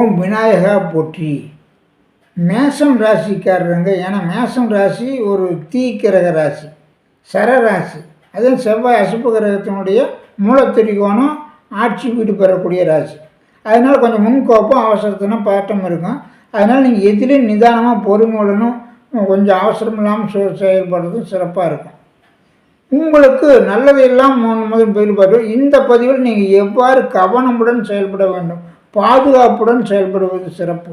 ஓம் விநாயகா போற்றி. மேசம் ராசிக்காரருங்க ஏன்னா மேசம் ராசி ஒரு தீக்கிரக ராசி சர ராசி. அதுவும் செவ்வாய் அசுப்பு கிரகத்தினுடைய மூலத்திரிகோணம் ஆட்சி வீடு பெறக்கூடிய ராசி. அதனால் கொஞ்சம் முன்கோப்பம் அவசரத்தினா பாட்டம் இருக்கும். அதனால் நீங்கள் எதிலையும் நிதானமாக பொறுமையுடனும் கொஞ்சம் அவசரம் இல்லாமல் செயல்படுறதும் சிறப்பாக இருக்கும். உங்களுக்கு நல்லதையெல்லாம் முதல் பதில் பார்த்து இந்த பதிவில் நீங்கள் எவ்வாறு கவனமுடன் செயல்பட வேண்டும்? பாதுகாப்புடன் செயல்படுவது சிறப்பு.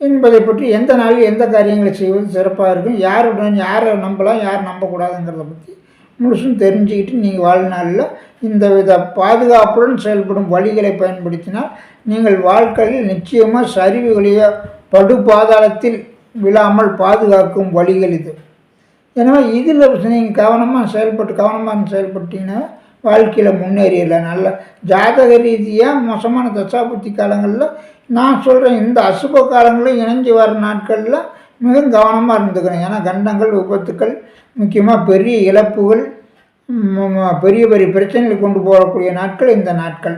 என்பதை பற்றி எந்த நாளில் எந்த காரியங்களை செய்வது சிறப்பாக இருக்கும் யாருடன் யாரை நம்பலாம் யார் நம்பக்கூடாதுங்கிறத பற்றி முழுசும் தெரிஞ்சுக்கிட்டு நீங்கள் வாழ்நாளில் இந்த வித பாதுகாப்புடன் செயல்படும் வழிகளை பயன்படுத்தினால் நீங்கள் வாழ்க்கையில் நிச்சயமாக சரிவுகளையோ படு படுபாதாளத்தில் விழாமல் பாதுகாக்கும் வழிகள் இது. எனவே இதில் நீங்கள் கவனமாக செயல்பட்டு கவனமாக செயல்பட்டீங்கன்னா வாழ்க்கையில் முன்னேறிடலாம் நல்ல ஜாதக ரீதியாக மோசமான தசாபுத்தி காலங்களில் நான் சொல்கிறேன் இந்த அசுப காலங்களில் இணைஞ்சு வர நாட்களில் மிகவும் கவனமாக இருந்துக்கணும். ஏன்னா கண்டங்கள் விபத்துக்கள் முக்கியமாக பெரிய இழப்புகள் பெரிய பெரிய பிரச்சனைகளை கொண்டு போகக்கூடிய நாட்கள் இந்த நாட்கள்.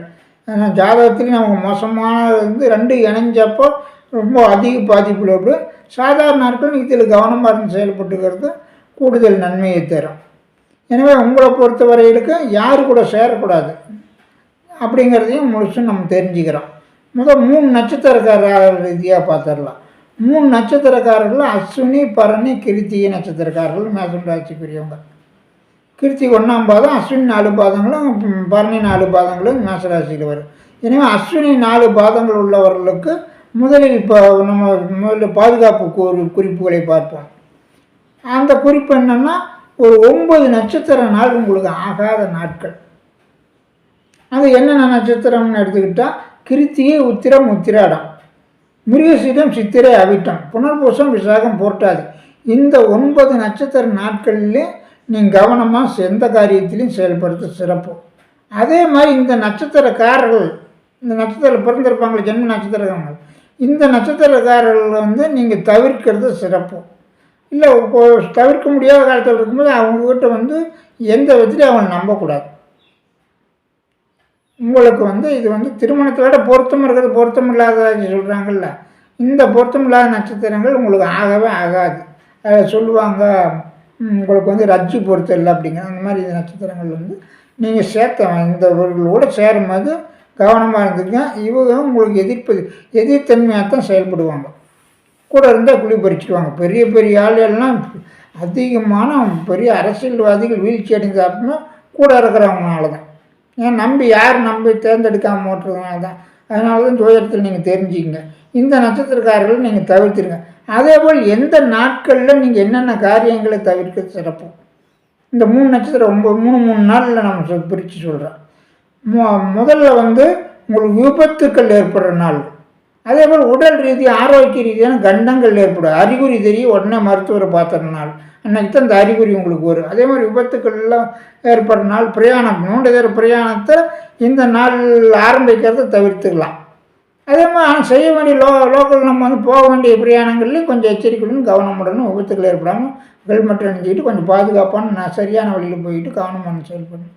ஏன்னா ஜாதகத்துலேயும் நமக்கு மோசமானது வந்து ரெண்டு இணைஞ்சப்போ ரொம்ப அதிக பாதிப்பில் சாதாரண நாட்கள் இதில் கவனமாக இருந்து செயல்பட்டுக்கிறது கூடுதல் நன்மையை தரும். எனவே உங்களை பொறுத்த வரையிலுக்கு யார் கூட சேரக்கூடாது. அப்படிங்கிறதையும் முழுசும் நம்ம தெரிஞ்சுக்கிறோம். முதல் மூணு நட்சத்திரக்கார ரீதியாக பார்த்துடலாம். மூணு நட்சத்திரக்காரர்கள் அஸ்வினி பரணி கிருத்திகை நட்சத்திரக்காரர்கள் மேசம் ராசிக்குரியவங்க. கிருத்தி ஒன்றாம் பாதம் அஸ்வினி நாலு பாதங்களும் பரணி நாலு பாதங்களும் மேசராசியில் வரும். எனவே அஸ்வினி நாலு பாதங்கள் உள்ளவர்களுக்கு முதலில் இப்போ நம்ம முதல்ல பாதுகாப்பு குறிப்புகளை பார்ப்போம். அந்த குறிப்பு என்னென்னா ஒரு ஒன்பது நட்சத்திர நாள் உங்களுக்கு ஆகாத நாட்கள். அது என்னென்ன நட்சத்திரம்னு எடுத்துக்கிட்டால் கிருத்திகை உத்திரம் உத்திராடம். மிருகசீடம் சித்திரை அவிட்டம். புனர்பூசம் விசாகம் போட்டாது இந்த ஒன்பது நட்சத்திர நாட்களிலே நீங்கள் கவனமாக எந்த காரியத்திலையும் செயல்படுத்த சிறப்பு. அதே மாதிரி இந்த நட்சத்திரக்காரர்கள் இந்த நட்சத்திரம் பிறந்திருப்பாங்களே ஜென்ம நட்சத்திரக்காரங்கள் இந்த நட்சத்திரக்காரர்கள் வந்து நீங்கள் தவிர்க்கிறது சிறப்பு. இல்லை தவிர்க்க முடியாத காலத்தில் இருக்கும்போது அவங்கக்கிட்ட வந்து எந்த விதத்துலையும் அவன் நம்பக்கூடாது. உங்களுக்கு வந்து இது வந்து திருமணத்தோட பொருத்தம் இருக்கிறது பொருத்தம் இல்லாத சொல்கிறாங்கல்ல இந்த பொருத்தம் இல்லாத நட்சத்திரங்கள் உங்களுக்கு ஆகவே ஆகாது. அதை சொல்லுவாங்க உங்களுக்கு வந்து ரஜ்ஜி பொருத்தம் இல்லை அப்படிங்கிற அந்த மாதிரி இந்த நட்சத்திரங்கள் வந்து நீங்கள் சேர்த்த இந்த இவர்களோட சேரும்போது கவனமாக இருந்துங்க இவங்க உங்களுக்கு எதிர்ப்பு எதிர்த்தன்மையாக தான் செயல்படுவாங்க. கூட இருந்தால் குழி பறிச்சுடுவாங்க. பெரிய பெரிய ஆளுகள்லாம் எல்லாம் அதிகமான பெரிய அரசியல்வாதிகள் வீழ்ச்சி அடைந்தாப்புமே கூட இருக்கிறவங்கனால தான். ஏன் நம்பி யார் நம்பி தேர்ந்தெடுக்காமல் ஓட்டுறதுனால தான். அதனால தான் ஜோதிடத்தில் நீங்கள் தெரிஞ்சுக்கங்க. இந்த நட்சத்திரக்காரர்கள் நீங்கள் தவிர்த்துருங்க. அதே போல் எந்த நாட்களில் நீங்கள் என்னென்ன காரியங்களை தவிர்க்க சிறப்பு? இந்த மூணு நட்சத்திரம் ஒம்பது மூணு மூணு நாளில் நம்ம பிரித்து சொல்கிறோம் மு முதல்ல வந்து உங்களுக்கு விபத்துக்கள் ஏற்படுற நாள். அதே போல் உடல் ரீதி ஆரோக்கிய ரீதியான கண்டங்கள் ஏற்படும். அறிகுறி தெரியும் உடனே மருத்துவரை பார்த்தனால அன்னைக்கு தான் இந்த அறிகுறி உங்களுக்கு வரும். அதே மாதிரி விபத்துக்கள்லாம் ஏற்படுற நாள் பிரயாணம். மூன்று தூர பிரயாணத்தை இந்த நாள் ஆரம்பிக்கிறத தவிர்த்துக்கலாம். அதே மாதிரி ஆனால் செய்ய வேண்டிய லோ லோக்கல் நம்ம வந்து போக வேண்டிய பிரயாணங்கள்லேயும் கொஞ்சம் எச்சரிக்கையுடன் கவனமுடனும் விபத்துக்கள் ஏற்படாமல் ஹெல்மெட் அணிஞ்சிக்கிட்டு கொஞ்சம் பாதுகாப்பான நான் சரியான வழியில் போயிட்டு கவனமான செயல்படணும்.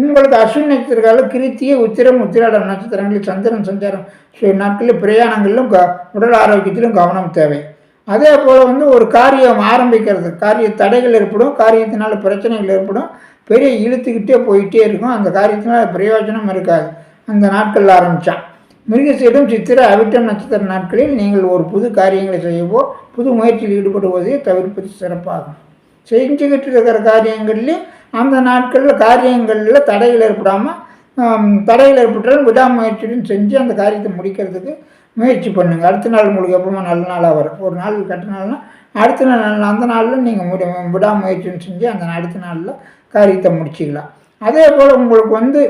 உங்களது அஸ்வின் நட்சத்திரக்கால கிருத்திய உத்திரம் உத்திராடம் நட்சத்திரங்களில் சந்திரன் சஞ்சாரம். சில நாட்களில் பிரயாணங்களிலும் க உடல் ஆரோக்கியத்திலும் கவனம் தேவை. அதே போல் வந்து ஒரு காரியம் ஆரம்பிக்கிறது. காரிய தடைகள் ஏற்படும். காரியத்தினால பிரச்சனைகள் ஏற்படும். பெரிய இழுத்துக்கிட்டே போயிட்டே இருக்கும். அந்த காரியத்தினால பிரயோஜனம் இருக்காது. அந்த நாட்களில் ஆரம்பித்தான் மிருகசீடம் சித்திரை அவிட்டம் நட்சத்திர நாட்களில் நீங்கள் ஒரு புது காரியங்களை செய்யவோ புது முயற்சியில் ஈடுபடுவதை தவிர்ப்பது சிறப்பாகும். செஞ்சுக்கிட்டு இருக்கிற காரியங்கள்லேயும் அந்த நாட்களில் காரியங்களில் தடைகள் ஏற்படாமல் தடைகள் ஏற்பட்டாலும் விடாமுயற்சியுடன் செஞ்சு அந்த காரியத்தை முடிக்கிறதுக்கு முயற்சி பண்ணுங்கள் அடுத்த நாள் உங்களுக்கு எப்பவுமே நல்ல நாளாக வரும். ஒரு நாள் கட்ட நாள்னா அடுத்த நாள் அந்த நாளில் நீங்கள் முடி விடாமுயற்சின்னு செஞ்சு அந்த அடுத்த நாளில் காரியத்தை முடிச்சிக்கலாம். அதே போல் உங்களுக்கு வந்து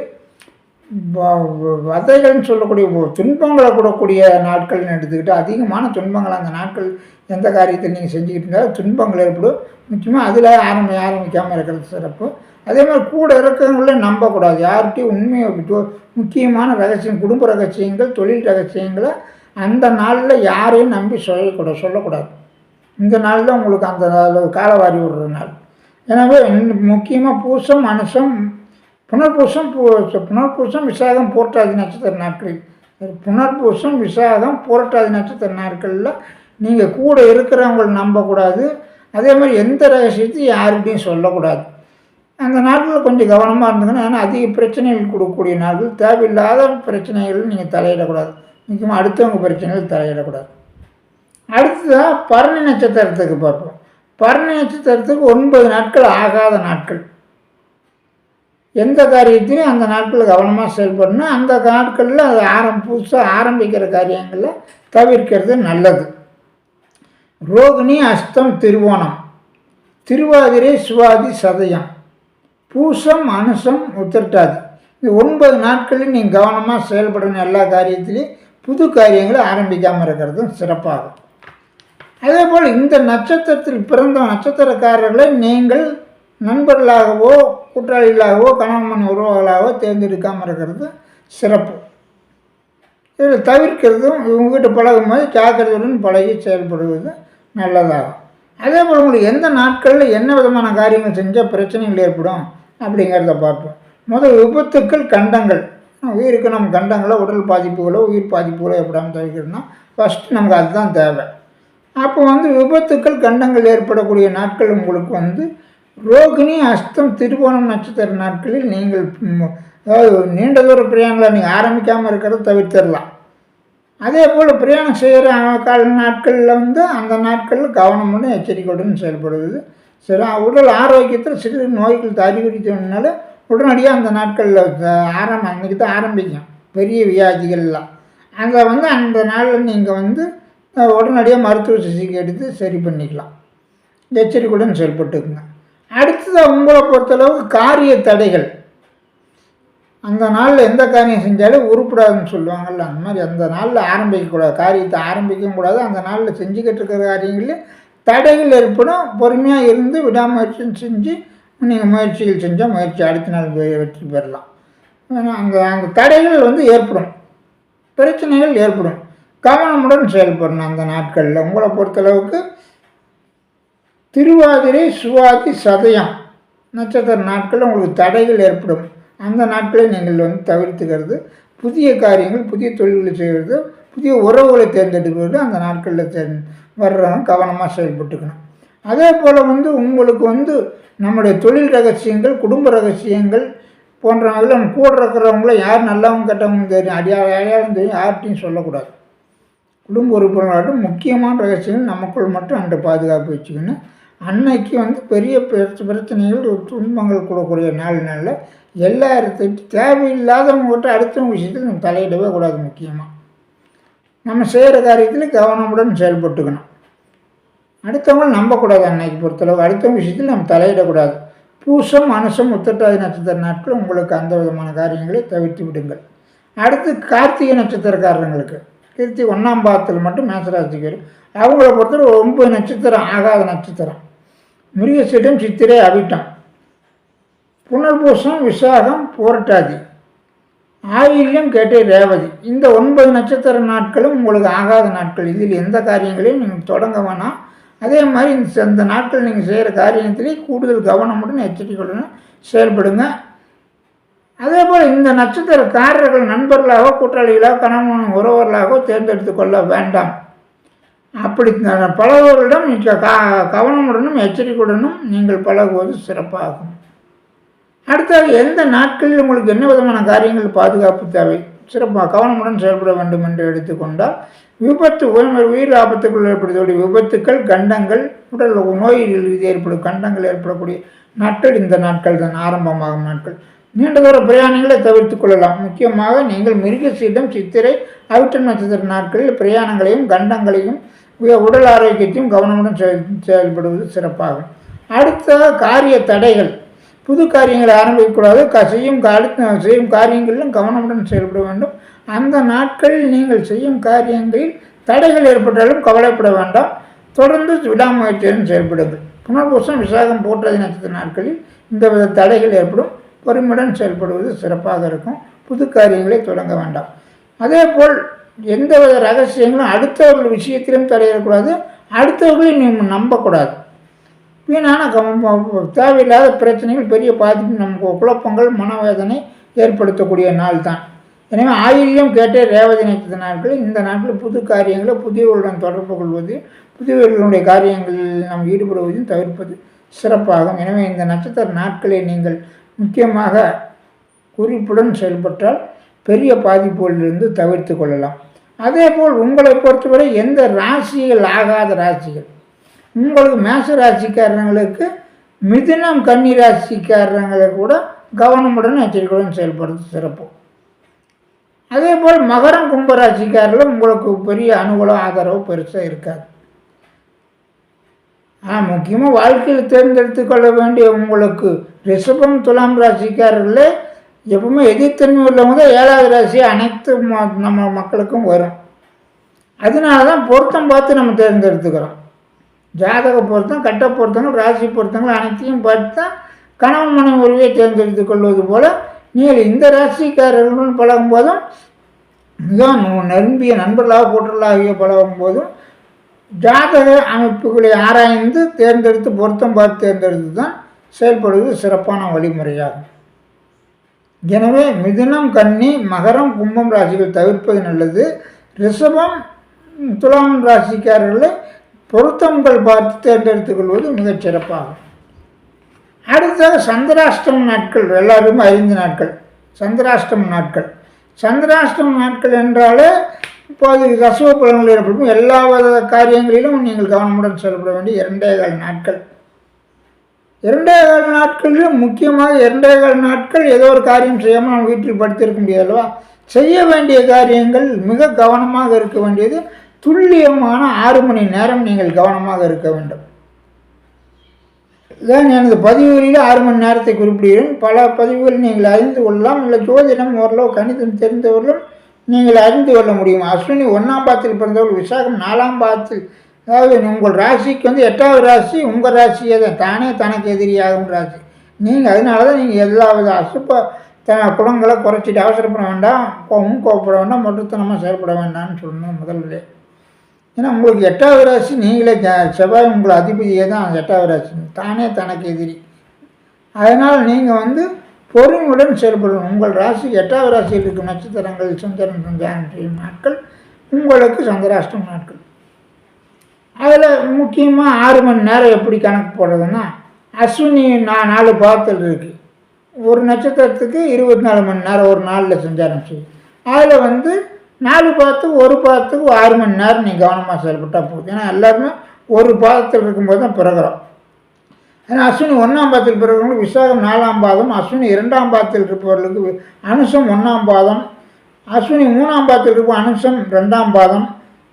வதைகள்னு சொல்லக்கூடிய துன்பங்களை கூடக்கூடிய நாட்கள்னு எடுத்துக்கிட்டு அதிகமான துன்பங்கள் அந்த நாட்கள் எந்த காரியத்தை நீங்கள் செஞ்சுக்கிட்டு இருந்தாலும் துன்பங்கள் ஏற்படும். முக்கியமாக அதில் ஆரம்பி ஆரம்பிக்காமல் இருக்கிறது சிறப்பு. அதே மாதிரி கூட இருக்கிறவங்கள நம்பக்கூடாது. யார்கிட்டையும் உண்மையை விட்டு முக்கியமான ரகசியம் குடும்ப ரகசியங்கள் தொழில் ரகசியங்களை அந்த நாளில் யாரையும் நம்பி சொல்லக்கூடாது சொல்லக்கூடாது. இந்த நாள் தான் உங்களுக்கு அந்த காலவாரி விடுற நாள். எனவே முக்கியமாக பூசம் மனுஷம் புனர்பூசம் புனர்பூசம் விசாகம் போட்டாதி நட்சத்திர நாட்களில். புனர்பூசம் விசாகம் புரட்டாதி நட்சத்திர நாட்களில் நீங்கள் கூட இருக்கிறவங்களை நம்பக்கூடாது. அதே மாதிரி எந்த ரகசியத்தையும் யார்கிட்டையும் சொல்லக்கூடாது. அந்த நாட்களில் கொஞ்சம் கவனமாக இருந்துக்கணும். ஏன்னா அதிக பிரச்சனைகள் கொடுக்கக்கூடிய நாட்கள். தேவையில்லாத பிரச்சனைகள் நீங்கள் தலையிடக்கூடாது. முக்கியமாக அடுத்தவங்க பிரச்சனைகள் தலையிடக்கூடாது. அடுத்ததாக பரணி நட்சத்திரத்துக்கு பார்ப்போம். பரணி நட்சத்திரத்துக்கு ஒன்பது நாட்கள் ஆகாத நாட்கள். எந்த காரியத்திலையும் அந்த நாட்களில் கவனமாக செயல்படணும். அந்த நாட்களில் அது ஆரம் புதுசாக ஆரம்பிக்கிற காரியங்களில் தவிர்க்கிறது நல்லது. ரோகிணி அஸ்தம் திருவோணம். திருவாதிரை சுவாதி சதயம். பூசம் அனுசம் உத்திரட்டாதி. இந்த ஒன்பது நாட்களில் நீங்கள் கவனமாக செயல்படணும். எல்லா காரியத்திலையும் புது காரியங்களை ஆரம்பிக்காமல் இருக்கிறதும் சிறப்பாகும். அதே போல் இந்த நட்சத்திரத்தில் பிறந்த நட்சத்திரக்காரர்களை நீங்கள் நண்பர்களாகவோ குற்றாளிகளாகவோ கணவன் உறவுகளாகவோ தேர்ந்தெடுக்காமல் இருக்கிறது சிறப்பு. இதில் தவிர்க்கிறதும் இவங்ககிட்ட பழகும்போது ஜாக்கிரதையுடன் பழகி செயல்படுவது நல்லதாகும். அதே போல் உங்களுக்கு எந்த நாட்களில் என்ன விதமான காரியங்கள் செஞ்சால் பிரச்சனைகள் ஏற்படும் அப்படிங்கிறத பார்ப்போம். முதல் விபத்துக்கள் கண்டங்கள். உயிருக்கு நம்ம கண்டங்களோ உடல் பாதிப்புகளோ உயிர் பாதிப்புகளோ எப்படாமல் தவிர்க்கணும்னா ஃபஸ்ட்டு நமக்கு அதுதான் தேவை. அப்போ வந்து விபத்துக்கள் கண்டங்கள் ஏற்படக்கூடிய நாட்கள் உங்களுக்கு வந்து ரோகிணி அஸ்தம் திருவோணம் நட்சத்திர நாட்களில் நீங்கள் அதாவது நீண்ட தூர பிரயாணங்களை நீங்கள் ஆரம்பிக்காமல் இருக்கிறத தவிர்த்திடலாம். அதே போல் பிரயாணம் செய்கிற கால நாட்களில் வந்து அந்த நாட்களில் கவனமுடன் எச்சரிக்கையுடன் செயல்படுவது சரி உடல் ஆரோக்கியத்தில் சிறு நோய்கள் அறிகுறி தோணினால உடனடியாக அந்த நாட்களில் ஆரம்ப அன்றைக்கி தான் ஆரம்பிக்கும். பெரிய வியாதிகள்லாம். அங்கே வந்து அந்த நாளில் நீங்கள் வந்து உடனடியாக மருத்துவ சிகிச்சை எடுத்து சரி பண்ணிக்கலாம். எச்சரிக்கையுடன் செயல்பட்டுக்குங்க. அடுத்தது உங்களை பொறுத்தளவுக்கு காரிய தடைகள். அந்த நாளில் எந்த காரியம் செஞ்சாலும் உருப்படாதுன்னு சொல்லுவாங்கள்ல அந்த மாதிரி அந்த நாளில் ஆரம்பிக்கக்கூடாது காரியத்தை ஆரம்பிக்கவும் கூடாது. அந்த நாளில் செஞ்சுக்கிட்டு இருக்கிற காரியங்களில் தடைகள் ஏற்படும் பொறுமையாக இருந்து விடாமுயற்சி செஞ்சு நீங்கள் முயற்சிகள் செஞ்சால் முயற்சி அடுத்த நாள் வெற்றி பெறலாம். ஏன்னா அந்த அந்த தடைகள் வந்து ஏற்படும். பிரச்சனைகள் ஏற்படும். கவனமுடன் செயல்படணும் அந்த நாட்களில். உங்களை பொறுத்தளவுக்கு திருவாதிரை சுவாதி சதயம். நட்சத்திர நாட்களில் உங்களுக்கு தடைகள் ஏற்படும். அந்த நாட்களை நீங்கள் வந்து தவிர்த்துக்கிறது. புதிய காரியங்கள் புதிய தொழில்களை செய்கிறது புதிய உறவுகளை தேர்ந்தெடுக்கிறது அந்த நாட்களில் தே வர்றவங்க கவனமாக செயல்பட்டுக்கணும். அதே போல் வந்து உங்களுக்கு வந்து நம்முடைய தொழில் ரகசியங்கள் குடும்ப ரகசியங்கள் போன்றவங்கள நம்ம கூட இருக்கிறவங்கள யார் நல்லவங்க கெட்டவங்க தெரியும். அடையாளம் அடையாளம் தெரியும். யார்கிட்டையும் சொல்லக்கூடாது. குடும்ப உறுப்பினர்களாட்டும் முக்கியமான ரகசியங்கள் நமக்குள் மட்டும் அந்த பாதுகாப்பு வச்சுக்கணும். அன்னைக்கு வந்து பெரிய பிரச்சனைகள் துன்பங்கள் கூடக்கூடிய நாளினால தேவையில்லாதவங்க தேவையில்லாதவங்ககிட்ட அடுத்தவங்க விஷயத்தில் நம்ம தலையிடவே கூடாது முக்கியமாக நம்ம செய்கிற காரியத்தில் கவனமுடன் செயல்பட்டுக்கணும். அடுத்தவங்க நம்பக்கூடாது அன்னைக்கு பொறுத்தளவு. அடுத்தவங்க விஷயத்தில் நம்ம தலையிடக்கூடாது. பூசம் அனுசம் உத்திரட்டாதி நட்சத்திர நாட்கள் உங்களுக்கு அந்த விதமான காரியங்களை தவிர்த்து விடுங்கள். அடுத்து கார்த்திகை நட்சத்திரக்காரங்களுக்கு கிருத்தி ஒன்றாம் பாதத்தில் மட்டும் மேசராசிக்கு வரும் அவங்கள பொறுத்தவரை ஒன்பது நட்சத்திரம் ஆகாத நட்சத்திரம். மிருகசீடம் சித்திரை அவிட்டம். புனர்பூசம் விசாகம் போரட்டாதி. ஆயில்யம் கேட்டே ரேவதி. இந்த ஒன்பது நட்சத்திர நாட்களும் உங்களுக்கு ஆகாத நாட்கள். இதில் எந்த காரியங்களையும் நீங்கள் தொடங்க வேணாம். அதே மாதிரி இந்த இந்த நாட்கள் நீங்கள் செய்கிற காரியத்திலே கூடுதல் கவனமுடன் எச்சரிக்கையுடன் செயல்படுங்க. அதே போல் இந்த நட்சத்திரக்காரர்கள் நண்பர்களாகவோ கூட்டாளிகளாக கணவன் உறவர்களாகவோ தேர்ந்தெடுத்து கொள்ள வேண்டாம். அப்படி பழகுவர்களிடம் கா கவனமுடனும் எச்சரிக்கையுடனும் நீங்கள் பழகுவது சிறப்பாகும். அடுத்தது எந்த நாட்களில் உங்களுக்கு என்ன விதமான காரியங்கள் பாதுகாப்பு தேவை? சிறப்பாக கவனமுடன் செயல்பட வேண்டும் என்று எடுத்துக்கொண்டால் விபத்து உயிர் உயிர் ஆபத்துக்குள் ஏற்படுத்தக்கூடிய விபத்துக்கள் கண்டங்கள் உடல் நோயில் ஏற்படும் கண்டங்கள் ஏற்படக்கூடிய நாட்கள் இந்த நாட்கள் தான் ஆரம்பமாகும் நாட்கள். நீண்ட தூர பிரயாணங்களை தவிர்த்து கொள்ளலாம். முக்கியமாக நீங்கள் மிருகசீடம் சித்திரை அவிட்ட நட்சத்திர நாட்களில் பிரயாணங்களையும் கண்டங்களையும் உடல் ஆரோக்கியத்தையும் கவனமுடன் செயல் செயல்படுவது சிறப்பாகும். அடுத்த காரிய தடைகள். புது காரியங்களை ஆரம்பிக்கக்கூடாது. க செய்யும் அடுத்த செய்யும் காரியங்களிலும் கவனமுடன் செயல்பட வேண்டும். அந்த நாட்களில் நீங்கள் செய்யும் காரியங்களில் தடைகள் ஏற்பட்டாலும் கவலைப்பட வேண்டாம். தொடர்ந்து விடாமுயற்சியுடன் செயல்படுங்கள். புனர்பூசம் விசாகம் போட்டது நட்சத்திர நாட்களில் இந்த வித தடைகள் ஏற்படும். பொறுமையுடன் செயல்படுவது சிறப்பாக இருக்கும். புது காரியங்களை தொடங்க வேண்டாம். அதே போல் எந்த வித ரகசியங்களும் அடுத்தவர்கள் விஷயத்திலும் தலையிடக்கூடாது அடுத்தவர்களையும் நீங்கள் நம்பக்கூடாது. வீணான தேவையில்லாத பிரச்சனைகள் பெரிய பாதிப்பு நமக்கு குழப்பங்கள் மனவேதனை ஏற்படுத்தக்கூடிய நாள் தான் எனவே ஆயில்யம் கேட்டே ரேவதி நட்சத்திர நாட்கள் இந்த நாட்களில் புது காரியங்களை புதியவர்களுடன் தொடர்பு கொள்வது புதியவர்களுடைய காரியங்களில் நாம் ஈடுபடுவதையும் தவிர்ப்பது சிறப்பாகும். எனவே இந்த நட்சத்திர நாட்களை நீங்கள் முக்கியமாக குறிப்புடன் செயல்பட்டால் பெரிய பாதிப்புகளிலிருந்து தவிர்த்து கொள்ளலாம். அதே போல் உங்களை பொறுத்தவரை எந்த ராசிகள் ஆகாத ராசிகள்? உங்களுக்கு மேச ராசிக்காரங்களுக்கு மிதினம் கன்னி ராசிக்காரங்களை கூட கவனமுடன் எச்சரிக்கையுடன் செயல்படுறது சிறப்பு. அதே போல் மகரம் கும்பராசிக்காரில் உங்களுக்கு பெரிய அனுகூலம் ஆதரவு பெருசாக இருக்காது. ஆ முக்கியமாக வாழ்க்கையில் தேர்ந்தெடுத்து கொள்ள வேண்டிய உங்களுக்கு ரிஷபம் துலாம் ராசிக்காரர்களே எப்பவுமே எதிர்த்தன்மை உள்ளவங்க தான் ஏழாவது ராசி அனைத்து ம- நம்ம மக்களுக்கும் வரும். அதனால தான் பொருத்தம் பார்த்து நம்ம தேர்ந்தெடுத்துக்கிறோம். ஜாதக பொருத்தம் கட்ட பொருத்தங்கள் ராசி பொருத்தங்கள் அனைத்தையும் பார்த்து தான் கணவன் மனைவி உறவை தேர்ந்தெடுத்து கொள்வது போல் நீங்கள் இந்த ராசிக்காரர்களுடன் பழகும் போதும் மிகவும் நெருங்கிய நண்பர்களாக கூட்டலாகிய பழகும் போதும் ஜாதக அமைப்புகளை ஆராய்ந்து தேர்ந்தெடுத்து பொருத்தம் பார்த்து தேர்ந்தெடுத்து தான் செயல்படுவது சிறப்பான வழிமுறையாகும். எனவே மிதுனம் கன்னி மகரம் கும்பம் ராசிகள் தவிர்ப்பது நல்லது. ரிஷபம் துலாம் ராசிக்காரர்களை பொருத்தங்கள் பார்த்து தேர்ந்தெடுத்துக் கொள்வது மிகச் சிறப்பாகும். அடுத்தது சந்திராஷ்டம் நாட்கள் எல்லாருமே ஐந்து நாட்கள். சந்திராஷ்டம் நாட்கள். சந்திராஷ்டம் நாட்கள் என்றாலே இப்போது ரசுவ பலன்கள் ஏற்படும். எல்லா வித காரியங்களிலும் நீங்கள் கவனமுடன் செயல்பட வேண்டிய இரண்டே கால் நாட்கள். இரண்டே கால் நாட்களிலும் முக்கியமாக இரண்டே கால் நாட்கள் ஏதோ ஒரு காரியம் செய்யாமல் நம்ம வீட்டில் படுத்திருக்க முடியாது அல்லவா? செய்ய வேண்டிய காரியங்கள் மிக கவனமாக இருக்க வேண்டியது. துல்லியமான ஆறு மணி நேரம் நீங்கள் கவனமாக இருக்க வேண்டும். இதான் எனது பதிவுகளில் ஆறு மணி நேரத்தை குறிப்பிடுகிறேன். பல பதிவுகள் நீங்கள் அறிந்து கொள்ளலாம். இல்லை ஜோதிடம் ஓரளவு கணிதம் தெரிந்தவர்களும் நீங்கள் அறிந்து கொள்ள முடியும். அஸ்வினி ஒன்றாம் பாத்தில் பிறந்தவர்கள் விசாகம் நாலாம் பாத்தில் அதாவது உங்கள் ராசிக்கு வந்து எட்டாவது ராசி உங்கள் ராசியே தான் தானே தனக்கு எதிரியாகும் ராசி நீங்கள் அதனால தான் நீங்கள் எல்லா வித அசுப்ப த குணங்களை குறைச்சிட்டு அவசரப்பட வேண்டாம் கோவம் கோவப்பட வேண்டாம் மொட்டத்தனமாக செயல்பட வேண்டாம்னு சொல்லணும் முதல்ல ஏன்னா உங்களுக்கு எட்டாவது ராசி நீங்களே செவ்வாய் உங்கள் அதிபதியே தான் எட்டாவது ராசி தானே தனக்கு எதிரி அதனால் நீங்கள் வந்து பொறுமையுடன் செயல்படணும் உங்கள் ராசி எட்டாவது ராசியில் இருக்கும் நட்சத்திரங்கள் சந்திரன் சந்திரன் செய்யும் நாட்கள் உங்களுக்கு சந்திராஷ்டம் நாட்கள் அதில் முக்கியமாக ஆறு மணி நேரம் எப்படி கணக்கு போடுறதுன்னா அஸ்வினி நான் நாலு பாதத்தில் இருக்குது ஒரு நட்சத்திரத்துக்கு இருபத்தி நாலு மணி நேரம் ஒரு நாளில் செஞ்ச செய்யும் அதில் வந்து நாலு பாதத்துக்கு ஒரு பாதத்துக்கு ஆறு மணி நேரம் நீ கவனமாக செயல்பட்டால் போதும். ஏன்னா எல்லாருமே ஒரு பாதத்தில் இருக்கும்போது தான் பிறகுறோம். ஏன்னா அஸ்வினி ஒன்றாம் பாதத்தில் பிறகுறவங்களுக்கு விசாகம் நாலாம் பாதம் அஸ்வினி இரண்டாம் பாதத்தில் இருப்பவர்களுக்கு அனுசம் ஒன்றாம் பாதம் அஸ்வினி மூணாம் பாதத்தில் இருக்கும் அனுசம் ரெண்டாம் பாதம்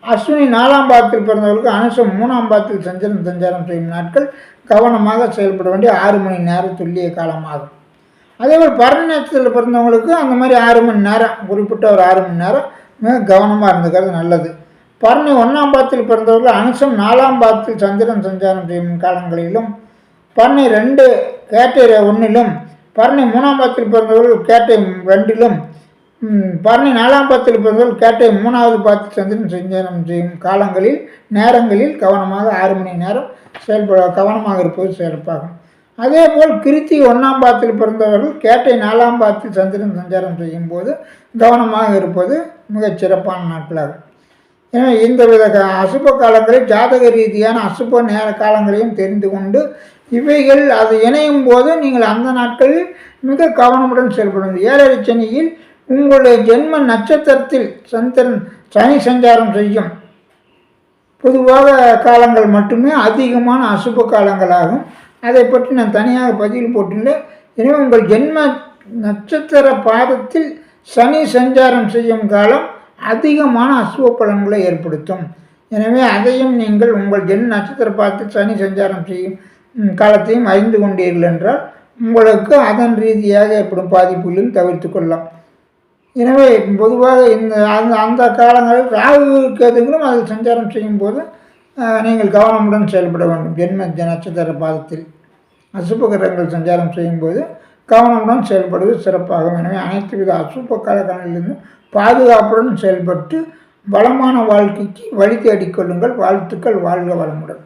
அஸ்வினி நாலாம் பாதத்தில் பிறந்தவர்களுக்கு அனுசம் மூணாம் பாதத்தில் சஞ்சலம் சஞ்சாரம் செய்யும் நாட்கள் கவனமாக செயல்பட வேண்டிய ஆறு மணி நேரம் துல்லிய காலமாகும். அதேபோல் பரண நட்சத்திரத்தில் பிறந்தவங்களுக்கு அந்த மாதிரி ஆறு மணி நேரம் குறிப்பிட்ட ஒரு ஆறு மணி நேரம் மிக கவனமாக இருந்துக்கிறது நல்லது. பரணி ஒன்றாம் பாதத்தில் பிறந்தவர்கள் அனுசம் நாலாம் பாதத்தில் சந்திரன் சஞ்சாரம் செய்யும் காலங்களிலும் பரணி ரெண்டு கேட்டை ஒன்றிலும் பரணி மூணாம் பாதத்தில் பிறந்தவர்கள் கேட்டை ரெண்டிலும் பரணி நாலாம் பாத்தில் பிறந்தவர்கள் கேட்டை மூணாவது பாதத்தில் சந்திரன் சஞ்சாரம் செய்யும் காலங்களில் நேரங்களில் கவனமாக ஆறு மணி நேரம் செயல்பட கவனமாக இருப்பது சிறப்பாகும். அதே போல் கிருத்தி ஒன்றாம் பாத்தில் பிறந்தவர்கள் கேட்டை நாலாம் பாத்தில் சந்திரன் சஞ்சாரம் செய்யும் போது கவனமாக இருப்பது மிகச் சிறப்பான நாட்களாகும். எனவே இந்த வித அசுப காலங்களில் ஜாதக ரீதியான அசுப நேர காலங்களையும் தெரிந்து கொண்டு இவைகள் அது இணையும் போது நீங்கள் அந்த நாட்களில் மிக கவனமுடன் செயல்படும் ஏழரை சனியில் உங்களுடைய ஜென்ம நட்சத்திரத்தில் சந்திரன் சனி சஞ்சாரம் செய்யும். பொதுவாக காலங்கள் மட்டுமே அதிகமான அசுப காலங்களாகும். அதை பற்றி நான் தனியாக பதிவு போட்டுள்ளேன். எனவே உங்கள் ஜென்ம நட்சத்திர பாதத்தில் சனி சஞ்சாரம் செய்யும் காலம் அதிகமான அசுப பலன்களை ஏற்படுத்தும். எனவே அதையும் நீங்கள் உங்கள் ஜென் நட்சத்திர பாதத்தில் சனி சஞ்சாரம் செய்யும் காலத்தையும் அறிந்து கொண்டீர்கள் என்றால் உங்களுக்கு அதன் ரீதியாக ஏற்படும் பாதிப்புகளையும் தவிர்த்து கொள்ளலாம். எனவே பொதுவாக இந்த அந்த அந்த காலங்களில் ராகு கேதுகளும் அதில் சஞ்சாரம் செய்யும் போது நீங்கள் கவனமுடன் செயல்பட வேண்டும். ஜென்ம ஜ- நட்சத்திர பாதத்தில் அசுப கிரகங்கள் சஞ்சாரம் செய்யும்போது கவனமுடன் செயல்படுவது சிறப்பாகும். எனவே அனைத்து வித அசுப கலகங்களிலிருந்து பாதுகாப்புடன் செயல்பட்டு வளமான வாழ்க்கைக்கு வழி தேடிக்கொள்ளுங்கள் வாழ்த்துக்கள் வாழ்க வளமுடன்.